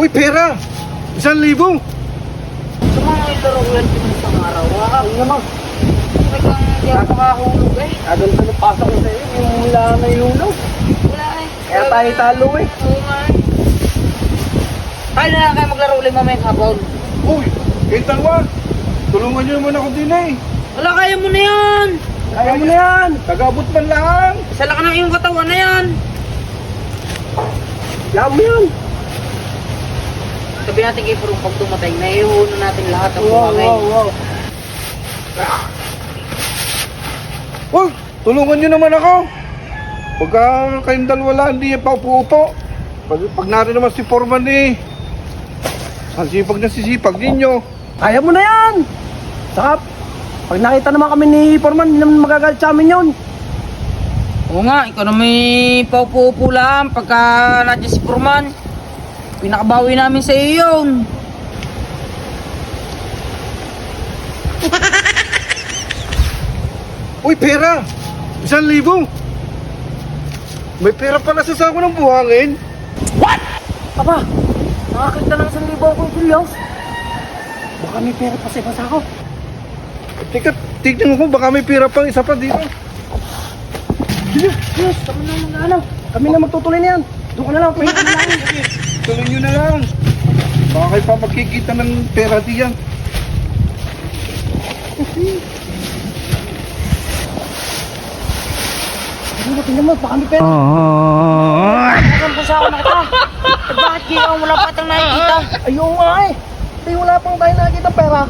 Uy, pera! Isang libo! Sa mga ilaro ko yan isang araw. Ka naman. Talagang hindi ako makahulog eh. Agad sa napasok ko sa iyo, yung mula na yung. Wala eh. Kaya tayo talo eh. Oo nga eh. Tayo na lang kayo maglaro ulit mamaya hapon. Uy, kayo dalawa! Tulungan niyo naman ako din eh! Wala, kaya mo na yan. Kaya mo na yan. Tagabot man lang! Sa laki ng iyong katawan na yan. Kaya mo yan. Sabi natin kay Purong pag tumatay, naihuno natin lahat ng Wow, buhangin. wow, wow. Uy, tulungan niyo naman ako! Pagka kayong dalawa lang, hindi pa upo-upo. Pag, pag narin naman si Foreman eh, ang sipag na sisipag ninyo. Kaya mo na yan. Saka, pag nakita naman kami ni Foreman, hindi naman magagalit sa amin yun. Oo nga, ikaw na may paupo-upo lang pagka nandiyan si Purman. Pinakabawi namin sa iyo yun. Uy, pera! Isang libo! May pera pala sa sako ng buhangin. Aba, nakakita ng isang libo ako, Julius. Baka may pera pa sa ibang sako. Teka, tignan ko baka may pera pang isa pa dito. Julius, Julius, kami na mag ano. Kami na magtutuloy na yan. Doon ka na lang, pahinga ka na lang. Tuloy nyo na lang. Baka kayo pa magkikita ng pera diyan. Tingnan mo, tingnan mo, baka may pera. Bakit po sa ako nakita? Eh, bakit ako wala pa itang nakikita? Ayun nga eh. Hindi wala pang tayo nakikita pera.